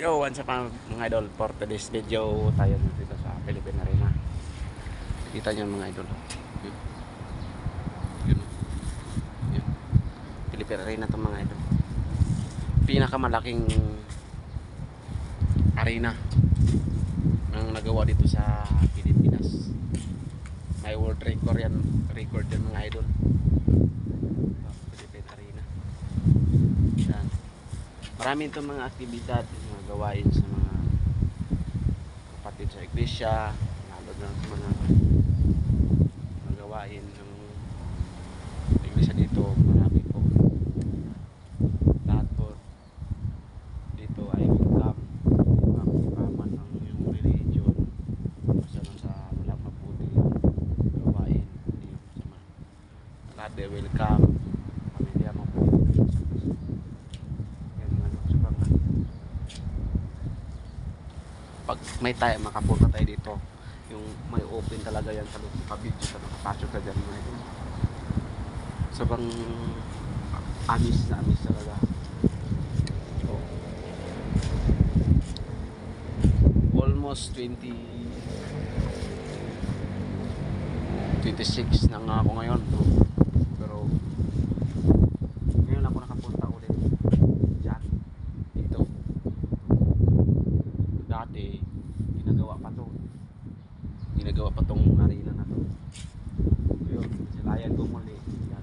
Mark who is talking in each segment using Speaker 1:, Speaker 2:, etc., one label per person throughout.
Speaker 1: Yo, once upon mga idol, for today's video tayo dito sa Philippine Arena. Kita niyo mga idol. Yun. Yun. Yun. Philippine Arena to mga idol. Pinakamalaking arena ang nagawa dito sa Pilipinas. May world record yan, record yan mga idol. Philippine Arena. Yan. Marami itong mga aktibidad, gawain sa mga kapatid sa iglesia, lalo na sa mga, gawain ng iglesia dito, marami po. Lahat po dito ay welcome. Ipaman ng yung religion, basta lang sa walang mabuti gawain, hindi masama. Lahat welcome. Pamilya mo po. Yan mga nagsugang pag may tayo makapunta tayo dito. Yung may open talaga yan sa loob. Pa-video ka nakapasok ka dyan mga ito sobrang amis na amis talaga. So, almost 20 26 na nga ako ngayon no? pero ngayon ako nakapunta ulit dyan dito dati ginagawa pa to ginagawa pa tong arena na to. Yun silayan ko muli. Yan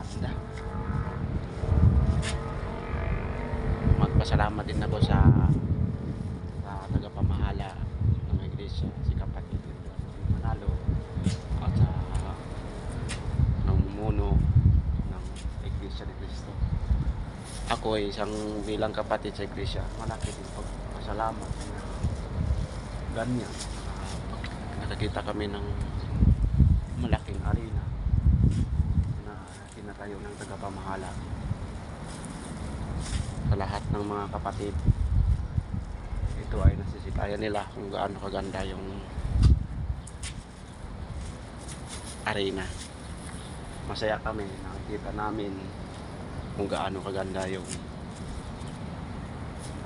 Speaker 1: handa magpasalamat din ako sa sa tagapamahala ng iglesia si kapatid Manalo at sa namumuno ng iglesia ni Cristo. Ako ay isang bilang kapatid sa iglesia, malaki din pagpasalamat ganyan. Nakakita kami ng malaking arena na tinatayo ng tagapamahala sa lahat ng mga kapatid. Ito ay nasisitayan nila kung gaano kaganda yung arena. Masaya kami, nakikita namin kung gaano kaganda yung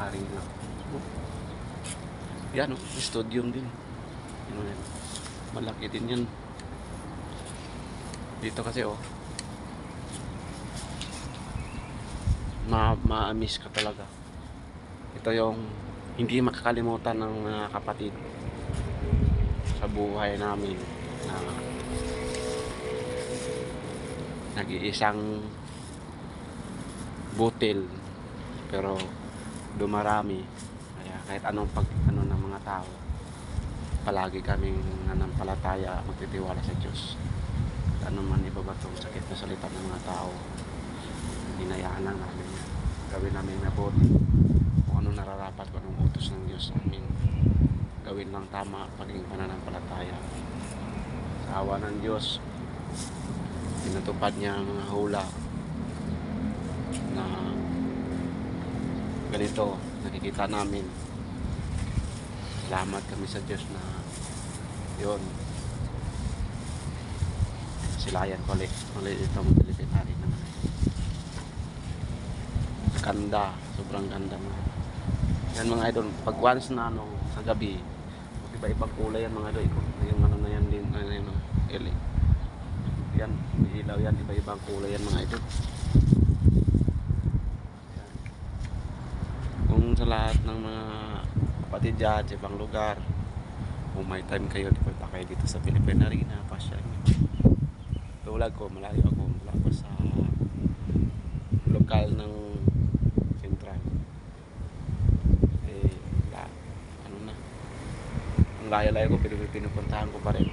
Speaker 1: arena. Yan, oh, stadium din. Yun, yan. Malaki din yan. Dito kasi, oh. Ma ma-miss ka talaga. Ito yung hindi makakalimutan ng mga kapatid sa buhay namin na nag-iisang butil pero dumarami kaya kahit anong pag ano ng mga tao palagi kaming nanampalataya magtitiwala sa Diyos. Kahit ano man iba ba itong sakit na salita ng mga tao hinayaan lang namin gawin namin mabuti kung ano nararapat kung anong utos ng Diyos amin. Gawin lang tama paging pananampalataya. Sa awa ng Diyos pinatupad niya ang mga hula na ganito nakikita namin salamat kami sa Diyos na yon silayan ko ulit ulit itong Pilipinari naman. Ganda. Sobrang ganda mo. Yan mga idol pag once na ano sa gabi iba ibang kulay yan mga idol. Yung ano na yan din ano yan ele yan may ilaw yan iba ibang kulay yan mga idol. Kung sa lahat ng mga kapatid dyan sa ibang lugar. Kung may time kayo punta kayo dito sa Philippine Arena pasya tulad ko malayo ako mula ko sa lokal ng sentral. Eh la, ano na. Ang layo-layo ko pero pinupuntahan ko pa rin